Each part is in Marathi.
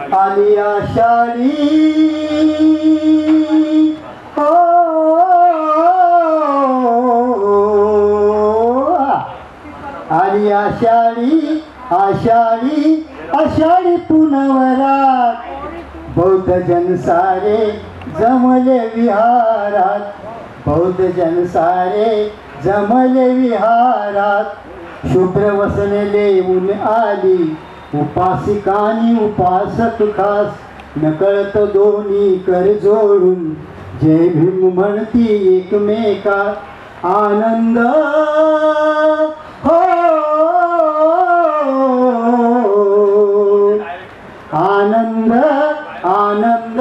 आली आषाढी हो आली आषाढी आषाढी आषाढी पुनवरात. बौद्ध जन सारे जमले विहारात. बौद्ध जन सारे जमले विहारात. शुभ्र वसलेले ऊन आली. उपासिकानी उपासक खास नकळत दोन्ही कर जोडून जय भीम म्हणती एकमेका आनंद. हो! आनंद आनंद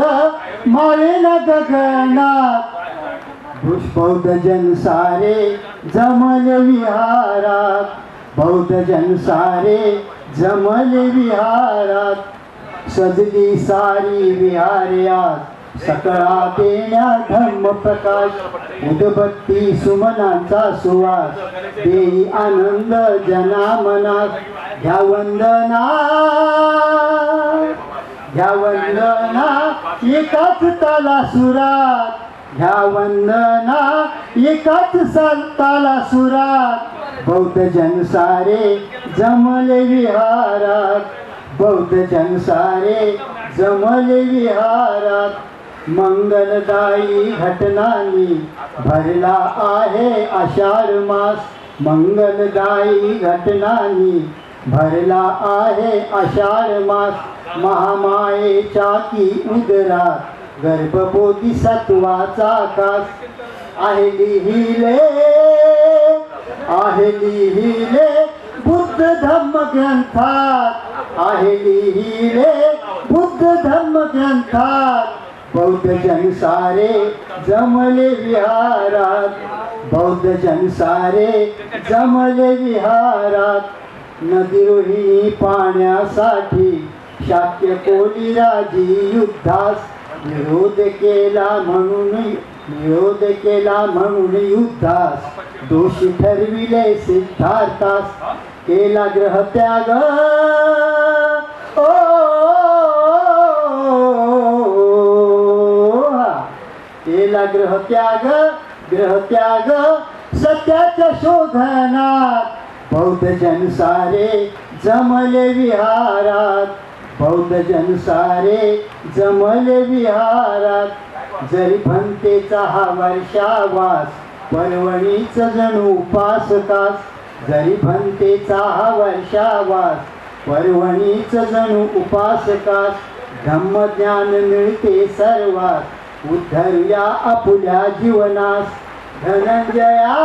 मावेन गगनात पुष्पौत जन सारे जमल विहारात. बौद्ध जन सारे जमले विहारात सजली सारी विहार्यात सकळा देण्या धर्म प्रकाश उदबत्ती सुमनांचा सुवास देई आनंद जना मनात घ्या वंदना घ्या वंदना एकाच ताला सुरात घ्या वंदना एकाच साल ताला सुरात. बौद्ध जन सारे जमले विहारात. बौद्ध जन सारे जमले विहारात. मंगलदायी घटनांनी भरला आहे आषाढ मास. मंगलदायी घटनांनी भरला आहे आषाढ मास. महामायेच्या की उदरात गर्भपोती सत्वाचा कास. आहे लिहिले आहे लिहिले बुद्ध धम्म ग्रंथात. आहे लिहिले बुद्ध धम्म ग्रंथात. बौद्ध जन सारे जमले विहारात. बौद्ध जन सारे जमले विहारात. नदी पाण्यासाठी शाक्य कोली राजी युद्धास विरोध केला म्हणून विरोध केला म्हणून युद्धास दोषी ठरविले सिद्धार्थास केला ग्रहत्याग ओ केला ग्रह त्याग ग्रह त्याग सत्याच्या शोधनात बौद्ध जन सारे जमले विहारात बौद्ध जन सारे जमले विहारात जरी भंतेचा हा वर्षावास पर्वणीच जणू उपासकास. जरी भंतेचा हा वर्षावास पर्वणीच जणू उपासकास. धम्मज्ञान मिळते सर्वात उद्धरूया आपुल्या जीवनास. धनंजया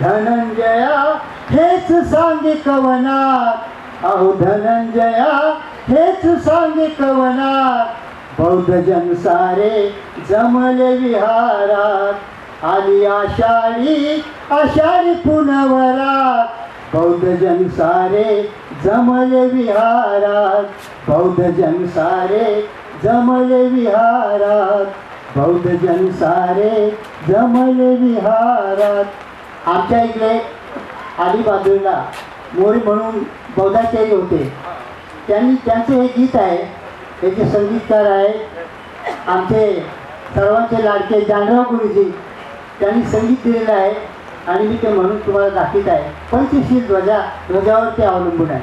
धनंजया हेच सांगे कवनात. अहो धनंजया हेच सांगे कवनात. बौद्धजन सारे जमले विहारात. आली आषाढी आषाढी पुनवरात. बौद्धजन सारे जमले विहारात. बौद्धजन सारे जमले विहारात. बौद्धजन सारे जमले विहारात. आमच्या इकडे अलिबाजूला मोरी म्हणून बौद्धाचार्य होते. त्यांनी त्यांचं हे गीत आहे त्याचे संगीतकार आहे आमचे सर्वांचे लाडके जानराव गुरुजी त्यांनी संगीत दिलेलं आहे आणि मी ते म्हणून तुम्हाला दाखवित आहे. पंचशील ध्वजा ध्वजावर ते अवलंबून आहे.